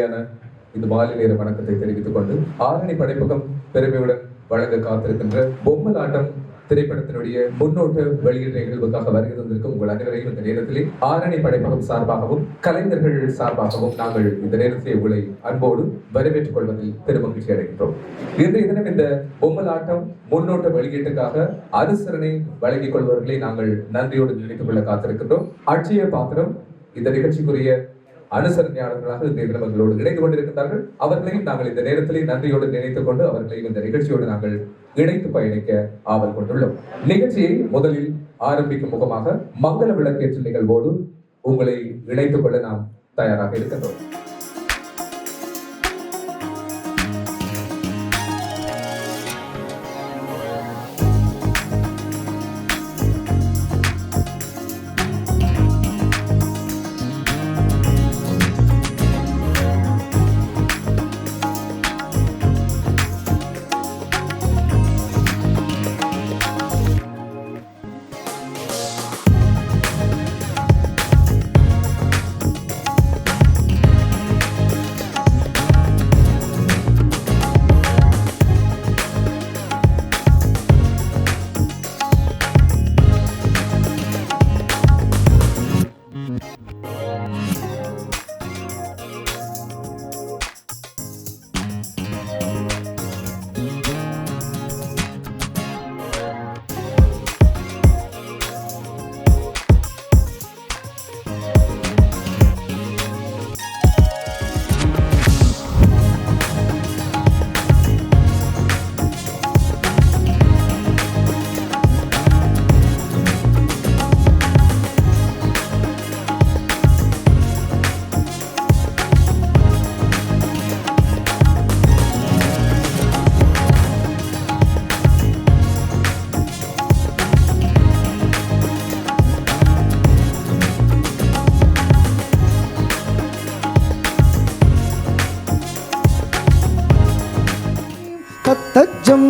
இனிமையான இந்த மாலை நேர வணக்கத்தை தெரிவித்துக் கொண்டு ஆரணி படைப்பகம் பெருமையுடன் வழங்க காத்திருக்கின்ற பொம்மல் ஆட்டம் திரைப்படத்தினுடைய முன்னோட்டு வெளியீட்டு நிகழ்வுக்காக வருகை தந்திருக்கும் உங்கள் அனைவரையும் இந்த நேரத்திலே ஆரணி படைப்பகம் சார்பாகவும் கலைஞர்கள் சார்பாகவும் நாங்கள் இந்த நேரத்திலே உங்களை அன்போடு வரவேற்றுக் கொள்வதில் பெருமகிழ்ச்சி அடைகின்றோம். இன்றைய தினம் இந்த பொம்மல் ஆட்டம் முன்னோட்ட வெளியீட்டுக்காக அனுசரணை வழங்கிக் கொள்பவர்களை நாங்கள் நன்றியோடு நினைத்துக் கொள்ள காத்திருக்கின்றோம். அட்சய பாத்திரம் இந்த நிகழ்ச்சிக்குரிய அனுசரணையாளர்களாக இன்றைய தினம் எங்களோடு இணைந்து கொண்டிருக்கிறார்கள் அவர்களையும் நாங்கள் இந்த நேரத்திலே நன்றியோடு நினைத்துக் கொண்டு அவர்களையும் இந்த நிகழ்ச்சியோடு நாங்கள் இணைத்து பயணிக்க ஆவல் கொண்டுள்ளோம். நிகழ்ச்சியை முதலில் ஆரம்பிக்கும் முகமாக மங்கள விளக்கேற்று நிகழ்வோடு உங்களை இணைத்துக் கொள்ள நாம் தயாராக இருக்கின்றோம்.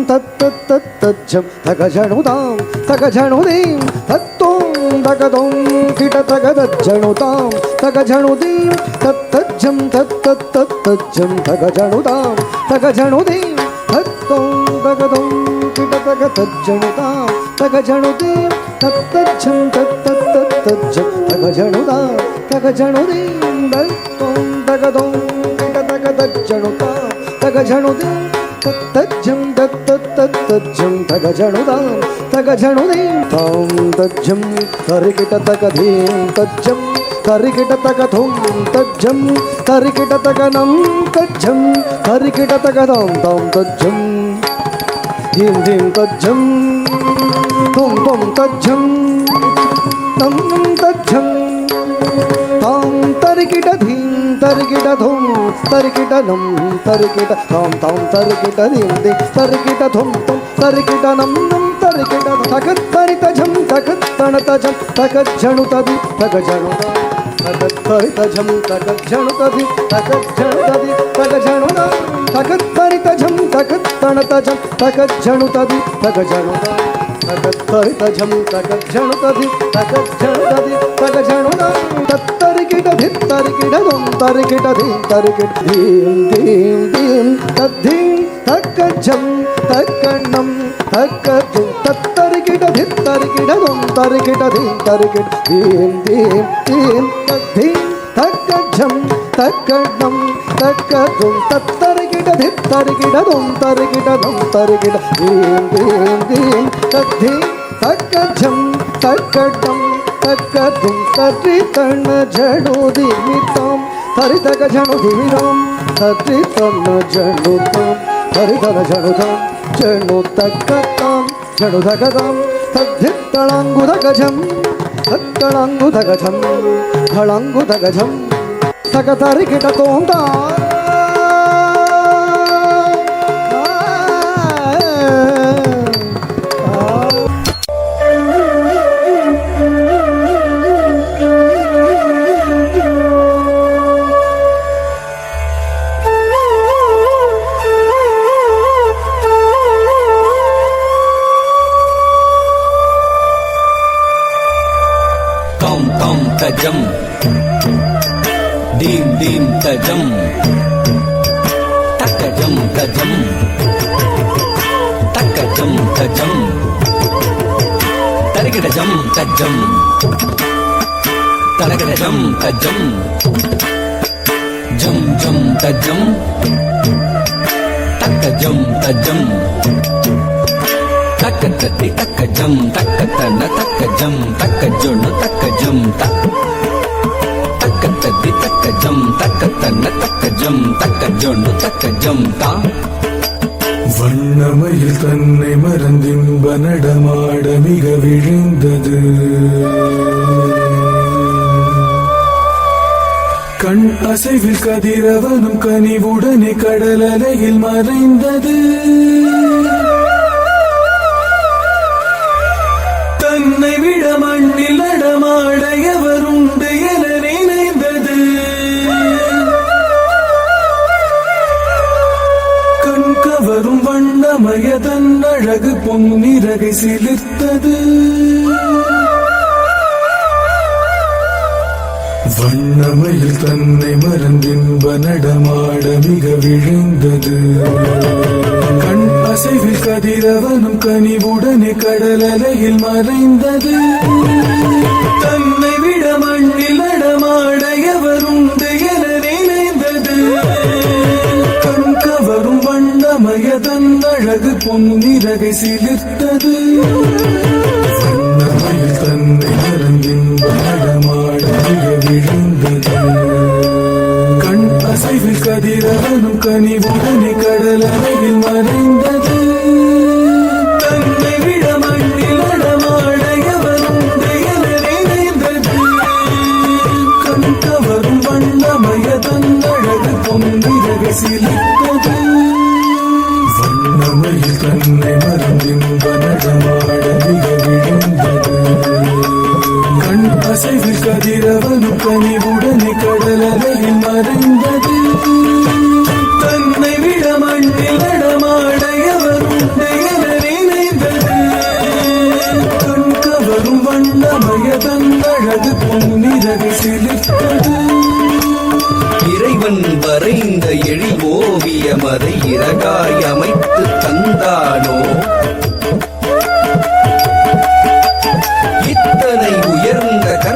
தத்தஜம் தத்தத்தத்தஜம் தகஜணுதாம் தகஜணுதீம் தத்தோம் தகதோம் கிட தகதஜணுதாம் தகஜணுதீம் தத்தஜம் தத்தத்தத்தஜம் தகஜணுதாம் தகஜணுதீம் தத்தோம் தகதோம் கிட தகதஜணுதாம் தகஜணுதீம் தத்தஜம் தத்தத்தத்தஜம் தகஜணுதாம் தகஜணுதீம் தத்தோம் தகதோம் கிட தகதஜணுதாம் தகஜணுதீம் తజ్జం తజ్జం తగజణుదాం తగజణుదీం తాం తజ్జం తరికిట తగధీం తజ్జం తరికిట తగథుం తజ్జం తరికిట తగనం తజ్జం తరికిట తగదాం తాం తజ్జం ధీం ధీం తజ్జం తుం తుం తజ్జం தரிகிட தும் தரிகிட நம் தரிகிட தாம் தாம் தரிகிட தீம் தி தரிகிட தும் தும் தரிகிட நம் நம் தரிகிட தகத் தரித ஜம் தகத் தணத ஜம் தகத் ஜணு ததி தக ஜணு தகத் தரித ஜம் தகத் ஜணு ததி தகத் ஜணு ததி தக ஜணு தகத் தரித ஜம் தகத் தணத ஜம் தகத் ஜணு ததி தக ஜணு தகத் தரித ஜம் தகத் ஜணு ததி தகத் ஜணு ததி தக ஜணு தத்தரிகிட தருகிட திம் தருகிட தொம் தருகிட திம் தருகிட தீம் தீம் தீம் தத்தீம் தக்கஜம் தக்கண்ணம் தக்கது தத்தருகிட திம் தருகிட. தொம் தருகிட திம் தருகிட தீம் தீம் தீம் தத்தீம் தக்கஜம் தக்கண்ணம் தக்கதும் தத்தருகிட திம் தருகிட தருகிட. தீம் தீம் தீம் தத்தீம் தக்கஜம் தக்கடம் ತಕ್ಕದುಂ ತರ್ರಿ ತಣ್ಣ ಜಣು ದಿಮಿತಾಂ ಹರಿದಗ ಜಣು ದಿಮಿರಾಂ ತರ್ರಿ ತನ್ನ ಜಣು ತಾಂ ಹರಿದಗ ಜಣು ತಾಂ ಜಣು ತಕ್ಕತಾಂ ಜಣು ದಗದಾಂ ತದ್ಧಿತ್ತಳಂಗುದ ಗಜಂ ತತ್ತಳಂಗುದ ಗಜಂ ಥಳಂಗುದ தஜம் தஜம். தக்க தத்தி தக்க ஜம் தக்க தன தக்க ஜம் தக்க ஜொன்னு தக்க ஜம் தக்க தத்தி தக்க ஜம் தக்க தன தக்க ஜம் தக்க ஜொன்னு தக்க ஜம் தா. வண்ணமயில் தன்னை மறந்தின்ப நடமாட மிக விழுந்தது. கண் அசைவில் கதிரவனும் கனிவுடனே கடல் அலையில் மறைந்தது. தன்னை விட மண்ணில் நடமாட உண்டு என நினைந்தது. கண் கவரும் வண்ணமய தன் அழகு பொன்னிறகை சிலிர்த்தது. வண்ணமயில் தன்னை மறந்தின்ப நடமாட மிக விழுந்தது. கண் அசைவில் கதிரவனும் கனிவுடனே கடல் அலையில் மறைந்தது. தன்னை விட மண்ணில் நடமாட எவருண்டு என நினைந்தது. கண் கவரும் வண்ணமய தன் அழகு பொன்னிறகை சிலிர்த்தது. விழுந்தது. கண் அசைவில் கதிரவனும் கனிவுடனே கனிவுடனே கடல் அலையில் மறைந்தது. தன்னை விட மண்ணில் நடமாட எவருண்டு என நினைந்தது. கண் கவரும் வண்ணமய தன் அழகு பொன்னிறகை சிலிர்த்தது. இறைவன் வரைந்த எழில் ஓவியம் அதை இறகாய் அமைத்து தந்தானோ?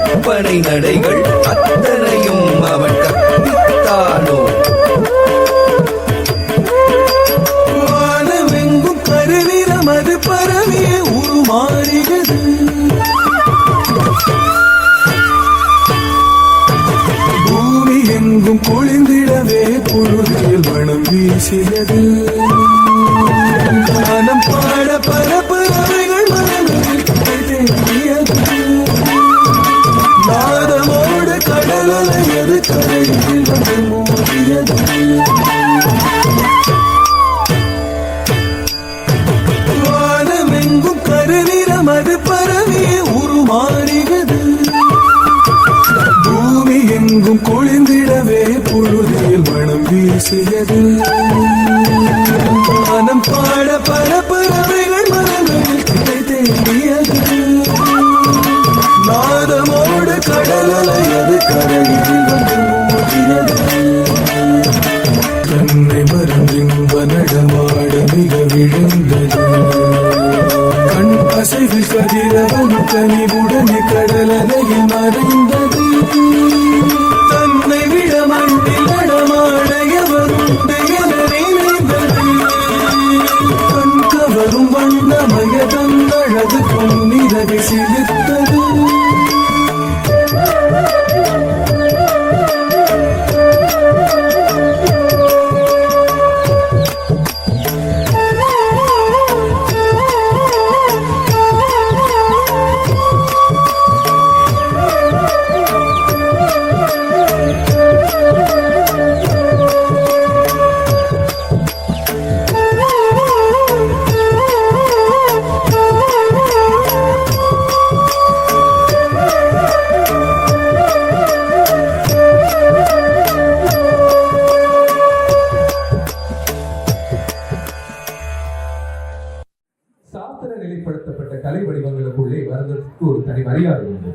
கற்பனை நடைகள் அத்தனையும் அவன் கற்பித்தானோ? வானமெங்கும் கருநிறம் அது பரவிய உருமாறியது. பூமி எங்கும் குளிர்ந்திடவே பொழுதில் மனம் வீசியது. மனம் பாட பர மாறுகிறது. பூமி எங்கும் குளிர்ந்திடவே பொழுதில் மனம் வீசுகிறது. மனம் பாட பரபரவே அசைவில் கதிரவனும் கனிவுடனே கடல் மறைந்தது. தன்னை விட மண்ணில் நடமாட எவருண்டு கண் கவரும் வண்ணமய தன் அழகு பொன்னிறகை மரியாதை உண்டு.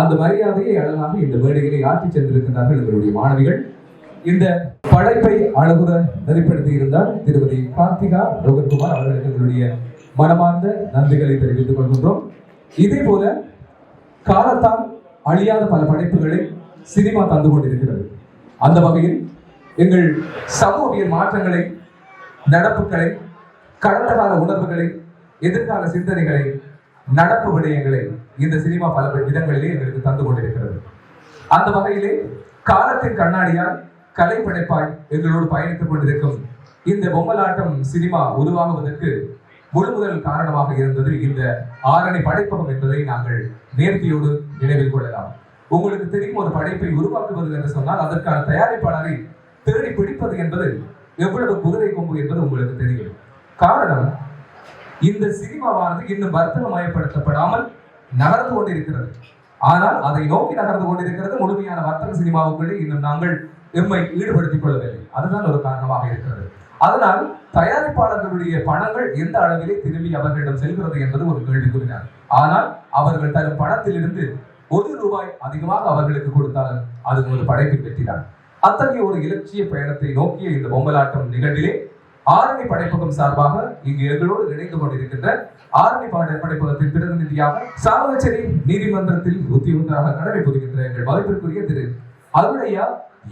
அந்த மரியாதையை அழகாக இந்த மேடைகளை ஆற்றி சென்றிருக்கின்றார்கள் எங்களுடைய மாணவிகள். இந்த படைப்பை அழகுற நெறிப்படுத்தி இருந்தால் திருமதி கார்த்திகா ரோகன்குமார் அவர்களுக்கு எங்களுடைய மனமார்ந்த நன்றிகளை தெரிவித்துக் கொள்கின்றோம். இதே போல காலத்தால் அழியாத பல படைப்புகளை சினிமா தந்து கொண்டிருக்கிறது. அந்த வகையில் எங்கள் சமூகவியல் மாற்றங்களை நடப்புகளை கடந்த கால உணர்வுகளை எதிர்கால சிந்தனைகளை நடப்பு விடயங்களை இந்த சினிமா பல விதங்களிலே எங்களுக்கு தந்து கொண்டிருக்கிறது. அந்த வகையிலே காலத்தின் கண்ணாடியால் கலை படைப்பாய் எங்களோடு பயணித்துக் கொண்டிருக்கும் இந்த பொம்மலாட்டம் சினிமா உருவாகுவதற்கு முழு முதல் காரணமாக இருந்தது இந்த ஆரணி படைப்பகம் என்பதை நாங்கள் நேர்த்தியோடு நினைவில் கொள்ளலாம். உங்களுக்கு தெரியும் ஒரு படைப்பை உருவாக்குவது என்று சொன்னால் அதற்கான தயாரிப்பாளரை தேடி பிடிப்பது என்பது எவ்வளவு குதிரை கொம்பு என்பது உங்களுக்கு தெரியும். காரணம் இந்த சினிமாவானது இன்னும் வர்த்தகமயப்படுத்தப்படாமல் நகர்ந்து கொண்டிருக்கிறது. ஆனால் அதை நோக்கி நகர்ந்து கொண்டிருக்கிறது முழுமையான வர்த்தக சினிமாவுக்குள்ளே இன்னும் நாங்கள் எம்மை ஈடுபடுத்திக் கொள்ளவில்லை. அதுதான் ஒரு காரணமாக இருக்கிறது. அதனால் தயாரிப்பாளர்களுடைய பணங்கள் எந்த அளவிலே திரும்பி அவர்களிடம் செல்கிறது என்பது ஒரு கேள்விக்குறினார் ஆனால் அவர்கள் தரும் பணத்திலிருந்து ஒரு ரூபாய் அதிகமாக அவர்களுக்கு கொடுத்தால் அது ஒரு படைப்பின் வெற்றிதான் அத்தகைய ஒரு இலட்சிய பயணத்தை நோக்கிய இந்த பொம்மலாட்டம் நிகழ்விலே ஆரணி படைப்பகம் சார்பாக இங்கு எங்களோடு இணைந்து கொண்டிருக்கின்ற ஆரணி பாட படைப்பகத்தின் பிரதிநிதியாக சாவகச்சேரி நீதிமன்றத்தில் உத்தியோகத்தராக கடமை புரிகின்ற எங்கள் வாய்ப்பிற்குரிய திரு அருணையா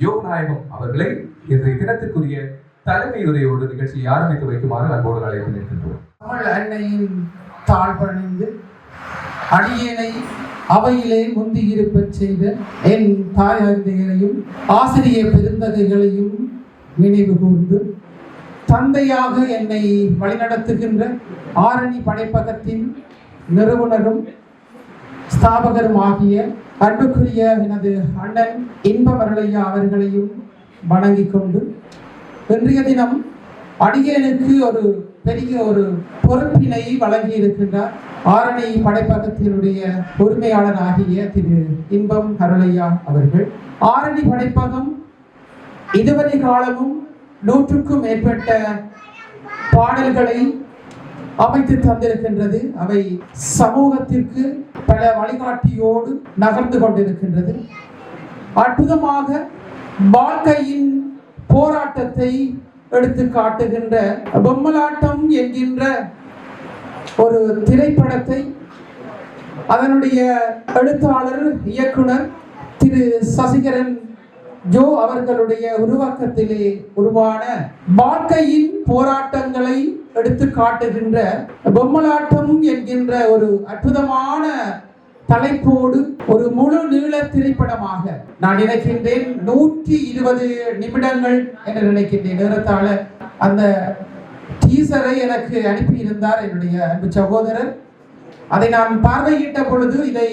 யோகநாயகம் அவர்களை இன்றைய தினத்திற்குரிய தலைமை உரையோடு நிகழ்ச்சியை ஆரம்பித்து வைக்குமாறு அன்போடு அழைத்து நிற்கின்றோம். தமிழ் அன்னையின் தாழ் பணிந்து அடியேனை அவையிலே முந்தியிருப்பச் செய்த என் தாயாந்தையரையும் ஆசிரிய பெருந்தகைகளையும் நினைவு கூர்ந்து தந்தையாக என்னை வழிநடத்துகின்ற ஆரணி படைப்பகத்தின் நிறுவனரும் ஸ்தாபகரும் ஆகிய அன்புக்குரிய எனது அண்ணன் இன்பமரளையா அவர்களையும் வணங்கிக் கொண்டு இன்றைய தினம் அடிகேனுக்கு ஒரு பெரிய ஒரு பொறுப்பினை வழங்கி இருக்கின்றார் ஆரணி படைப்பகத்தினுடைய உரிமையாளர் ஆகிய திரு இன்பம் அருளையா அவர்கள். ஆரணி படைப்பகம் இதுவரை காலமும் நூற்றுக்கும் மேற்பட்ட பாடல்களை அமைத்து தந்திருக்கின்றது. அவை சமூகத்திற்கு பல வழிகாட்டியோடு நகர்ந்து கொண்டிருக்கின்றது. அற்புதமாக வாழ்க்கையின் போராட்டத்தை எடுத்து காட்டுகின்ற பொம்மலாட்டம் என்கின்ற ஒரு திரைப்படத்தை அதனுடைய எழுத்தாளர் இயக்குனர் திரு சசிகரன் ஜோ அவர்களுடைய உருவாக்கத்திலே உருவான வாழ்க்கையின் போராட்டங்களை எடுத்து காட்டுகின்ற பொம்மலாட்டம் என்கின்ற ஒரு அற்புதமான தலைப்போடு ஒரு முழு நீள திரைப்படமாக நான் நினைக்கின்றேன் நூற்றி இருபது நிமிடங்கள் என்று நினைக்கின்றேன். நேரத்தால அந்த டீசரை எனக்கு அனுப்பியிருந்தார் என்னுடைய அன்பு சகோதரர். அதை நான் பார்வையிட்ட பொழுது இதை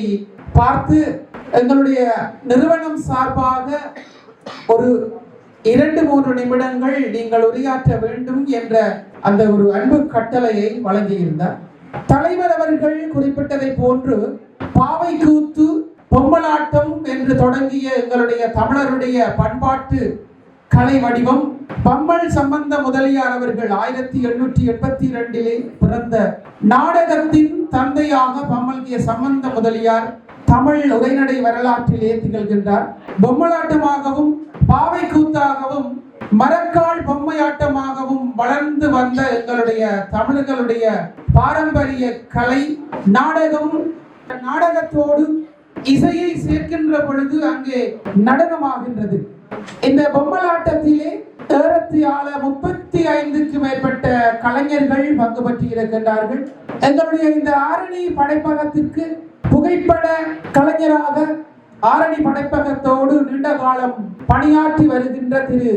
பார்த்து எங்களுடைய நிறுவனம் சார்பாக ஒரு இரண்டு மூன்று நிமிடங்கள் நீங்கள் உரையாற்ற வேண்டும் என்ற அந்த ஒரு அன்பு கட்டளையை வழங்கியிருந்தார். தலைவர் அவர்கள் குறிப்பிட்டதை போன்று பாவை கூத்து பொம்மலாட்டம் என்று தொடங்கிய எங்களுடைய தமிழருடைய பண்பாட்டு கலை வடிவம் பம்மல் சம்பந்த முதலியார் அவர்கள் ஆயிரத்தி எண்ணூற்றி எண்பத்தி இரண்டிலே பிறந்த நாடகத்தின் தந்தையாக பம்மல் கே சம்பந்த முதலியார் தமிழ் உரைநடை வரலாற்றிலே திகழ்கின்றார் பொம்மலாட்டமாகவும் பாவை கூத்தாகவும் மரக்கால் பொம்மையாட்டமாகவும் வளர்ந்து வந்த எங்களுடைய தமிழர்களுடைய பாரம்பரிய கலை நாடகம் நாடகத்தோடு இசையை சேர்க்கின்ற பொழுது அங்கே நடனமாகின்றது. இந்த பொம்மலாட்டத்திலே ஏறத்தியால முப்பத்தி ஐந்துக்கு மேற்பட்ட கலைஞர்கள் பங்கு பற்றி இருக்கின்றார்கள் எங்களுடைய இந்த ஆரணி படைப்பகத்திற்கு புகைப்பட கலைஞராக ஆரணி படைப்பகத்தோடு நீண்ட காலம் பணியாற்றி வருகின்ற திரு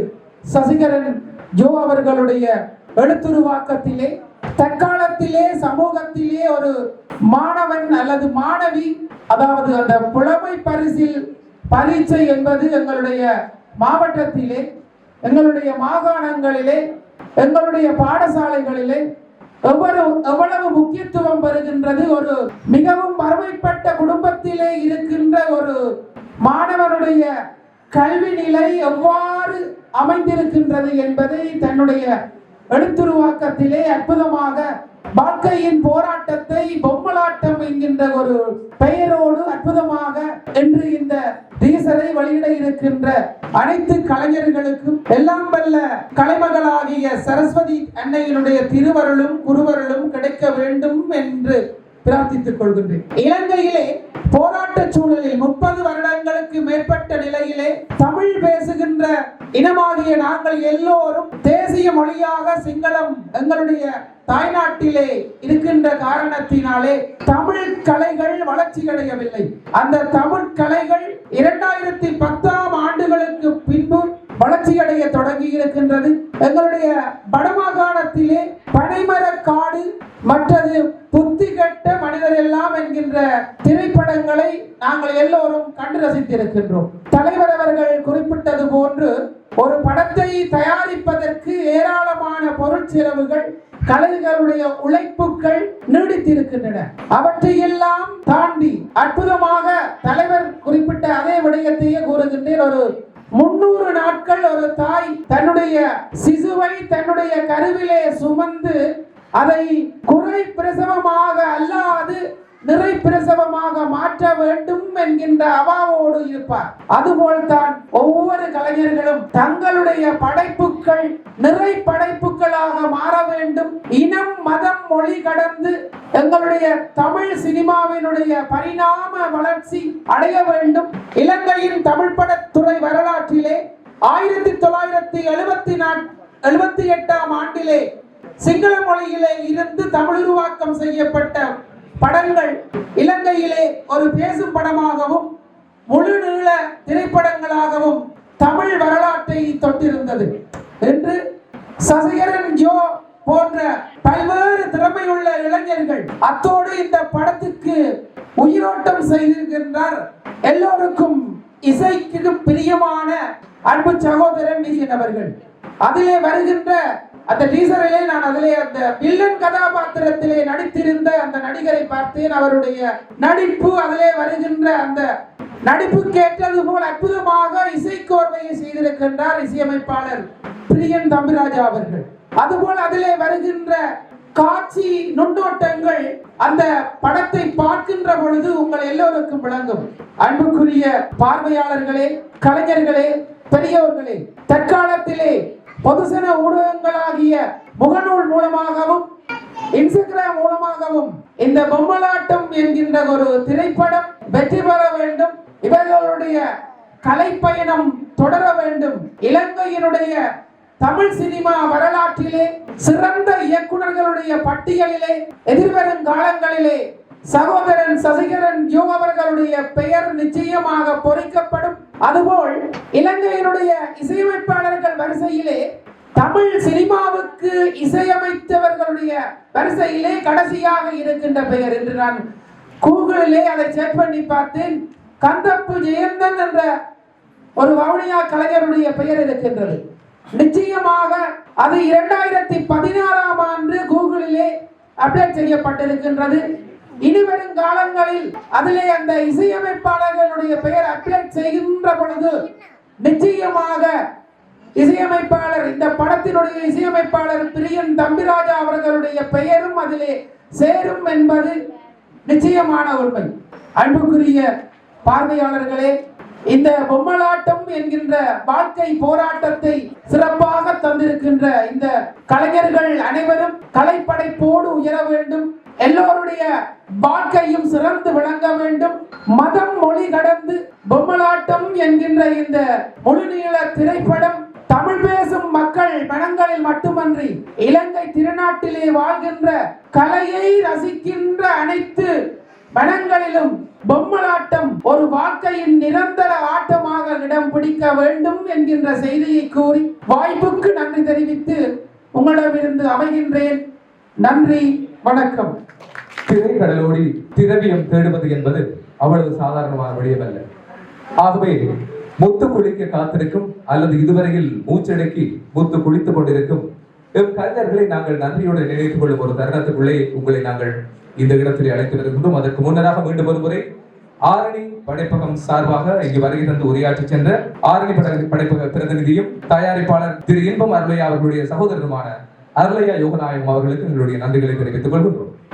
சசிகரன் ஜோ அவர்களுடைய எழுத்துருவாக்கத்திலே தற்காலத்திலே சமூகத்திலே ஒரு மாணவன் அல்லது மாணவி அதாவது அந்த புலமை பரிசில் பரீட்சை என்பது எங்களுடைய மாவட்டத்திலே எங்களுடைய மாகாணங்களிலே எங்களுடைய பாடசாலைகளிலே எவ்வளவு எவ்வளவு முக்கியத்துவம் பெறுகின்றது? ஒரு மிகவும் வறுமைப்பட்ட குடும்பத்திலே இருக்கின்ற ஒரு மாணவனுடைய கல்வி நிலை எவ்வாறு அமைந்திருக்கின்றது என்பதை தன்னுடைய எழுத்துருவாக்கத்திலே அற்புதமாக வாழ்க்கையின் போராட்டத்தை பொம்மலாட்டம் என்கின்ற ஒரு பெயரோடு அற்புதமாக என்று இந்த டீசரை வழியிட இருக்கின்ற அனைத்து கலைஞர்களுக்கும் எல்லாம் வல்ல கலைமகளாகிய சரஸ்வதி அன்னையினுடைய திருவருளும் குருவருளும் கிடைக்க வேண்டும் என்று பிரார்த்தித்துக் கொள்கின்றேன். இலங்கையிலே போராட்ட சூழலில் முப்பது வருடங்களுக்கு மேற்பட்ட நிலையிலே தமிழ் பேசுகின்ற இனமாகிய நாங்கள் எல்லோரும் தேசிய மொழியாக சிங்களம் எங்களுடைய தாய்நாட்டிலே இருக்கின்ற காரணத்தினாலே தமிழ் கலைகள் வளர்ச்சி அடையவில்லை அந்த தமிழ் கலைகள் இரண்டாயிரத்தி பத்தாம் வளர்ச்சியடைய தொடங்கி இருக்கின்றது. எங்களுடைய வடமாகாணத்திலே பனைமர காடு மற்றது புத்தி கட்ட மனிதர் எல்லாம் என்கின்ற திரைப்படங்களை நாங்கள் எல்லோரும் கண்டு ரசித்திருக்கின்றோம். தலைவர் அவர்கள் குறிப்பிட்டது போன்று ஒரு படத்தை தயாரிப்பதற்கு ஏராளமான பொருள் செலவுகள் கலைஞர்களுடைய உழைப்புகள் நீடித்திருக்கின்றன. அவற்றையெல்லாம் தாண்டி அற்புதமாக தலைவர் குறிப்பிட்ட அதே விடயத்தையே கூறுகின்றேன். ஒரு முன்னூறு நாட்கள் ஒரு தாய் தன்னுடைய சிசுவை தன்னுடைய கருவிலே சுமந்து அதை குறை பிரசவமாக அல்லாது நிறை பிரசவமாக மாற்ற வேண்டும் என்கின்ற அவாவோடு இருப்பார். அதுபோல் தான் ஒவ்வொரு கலைஞர்களும் தங்களுடைய படைப்புகள் நிறை படைப்புகளாக மாற வேண்டும். இனம் மதம் மொழி கடந்து எங்களுடைய தமிழ் சினிமாவினுடைய பரிணாம வளர்ச்சி அடைய வேண்டும். இலங்கையின் தமிழ் படத்துறை வரலாற்றிலே ஆயிரத்தி தொள்ளாயிரத்தி எழுபத்தி நாட் எழுபத்தி எட்டாம் ஆண்டிலே சிங்கள மொழியிலே இருந்து தமிழ் உருவாக்கம் செய்யப்பட்ட படங்கள். இலங்கையிலே ஒரு பேசும் படமாகவும் முழு நீள திரைப்படங்களாகவும் தமிழ் வரலாற்றை தொட்டிருந்தது என்று சசிகரன் ஜோ போன்ற பல்வேறு திறமையுள்ள இளைஞர்கள் அத்தோடு இந்த படத்துக்கு உயிரோட்டம் செய்திருக்கின்றார். எல்லோருக்கும் இசைக்கு பிரியமான அன்பு சகோதரன் அவர்கள். அதிலே வருகின்ற அந்த டீசரிலே நான் அதிலே அந்த வில்லன் கதாபாத்திரத்திலே நடித்திருந்த அந்த நடிகரை பார்த்தேன். அவருடைய நடிப்பு அதிலே வருகின்ற அந்த நடிப்பு கேட்டது போல் அற்புதமாக இசைக்கோர்வையை செய்திருக்கின்றார் இசையமைப்பாளர் பிரியன் தம்பிராஜா அவர்கள். அதுபோல் அதிலே வருகின்ற காட்சி நுண்ணோட்டங்கள் அந்த படத்தை பார்க்கின்ற பொழுது உங்கள் எல்லோருக்கும் விளங்கும். அன்புக்குரிய பார்வையாளர்களே கலைஞர்களே பெரியவர்களே தற்காலத்திலே பொதுசன ஊடகங்களாகிய முகநூல் மூலமாகவும் இன்ஸ்டாகிராம் மூலமாகவும் இந்த பொம்மலாட்டம் என்கின்ற ஒரு திரைப்படம் வெற்றி பெற வேண்டும். இவர்களுடைய கலைப்பயணம் தொடர வேண்டும். இலங்கையினுடைய தமிழ் சினிமா வரலாற்றிலே சிறந்த இயக்குனர்களுடைய பட்டியலிலே எதிர்வரும் காலங்களிலே சகோதரன் சசிகரன் யோ அவர்களுடைய பெயர் நிச்சயமாக பொறிக்கப்படும். அதுபோல் இலங்கையினுடைய இசையமைப்பாளர்கள் வரிசையிலே தமிழ் சினிமாவுக்கு இசையமைத்தவர்களுடைய வரிசையிலே கடைசியாக இருக்கின்ற பெயர் என்று நான் கூகுளிலே அதை செக் பண்ணி பார்த்தேன். கந்தப்பு ஜெயந்தன் என்ற ஒரு வவுனியா கலைஞருடைய பெயர் இருக்கின்றது. நிச்சயமாக அது இரண்டாயிரத்தி பதினாறாம் ஆண்டு கூகுளிலே அப்டேட் செய்யப்பட்டிருக்கின்றது. இனிவரும் காலங்களில் அதிலே அந்த இசையமைப்பாளர்களுடைய பெயர் அப்டேட் செய்கின்ற பொழுது நிச்சயமாக இசையமைப்பாளர் இந்த படத்தினுடைய இசையமைப்பாளர் பிரியன் தம்பிராஜா அவர்களுடைய பெயரும் அதிலே சேரும் என்பது நிச்சயமான உண்மை. அன்புக்குரிய பார்வையாளர்களே இந்த பொம்மலாட்டம் என்கின்ற வாழ்க்கை போராட்டத்தை சிறப்பாக தந்திருக்கின்ற இந்த கலைஞர்கள் அனைவரும் கலைப்படைப்போடு உயர வேண்டும். எல்லோருடைய வாழ்க்கையும் சிறந்து விளங்க வேண்டும். மதம் மொழி கடந்து பொம்மலாட்டம் என்கின்ற இந்த முழுநீள திரைப்படம் தமிழ் பேசும் மக்கள் மனங்களில் மட்டுமன்றி இலங்கை திருநாட்டிலே வாழ்கின்ற கலையை ரசிக்கின்ற அனைத்து மனங்களிலும் பொம்மலாட்டம் ஒரு வாழ்க்கையின் நிரந்தர ஆட்டமாக இடம் பிடிக்க வேண்டும் என்கின்ற செய்தியை கூறி வாய்ப்புக்கு நன்றி தெரிவித்து உங்களிடமிருந்து அமைகின்றேன். நன்றி வணக்கம். திரைக்கடலோடி திரவியம் தேடுவது என்பது அவ்வளவு சாதாரணமான விடயமல்ல. ஆகவே முத்து குளிக்க காத்திருக்கும் அல்லது இதுவரையில் மூச்சடக்கி முத்து குளித்துக் கொண்டிருக்கும் எம் கலைஞர்களை நாங்கள் நன்றியோடு நினைத்துக் கொள்ளும் ஒரு தருணத்துக்குள்ளே உங்களை நாங்கள் இந்த இடத்திலே அழைத்து வருகின்றோம் அதற்கு முன்னதாக மீண்டும் ஒரு முறை ஆரணி படைப்பகம் சார்பாக இங்கு வருகை தந்து உரையாற்றி சென்ற ஆரணி படைப்பக பிரதிநிதியும் தயாரிப்பாளர் திரு இன்பம் அருளையா அவர்களுடைய சகோதரருமான அருளையா யோகநாயகம் அவர்களுக்கு எங்களுடைய நன்றிகளை தெரிவித்துக் கொள்கின்றோம்.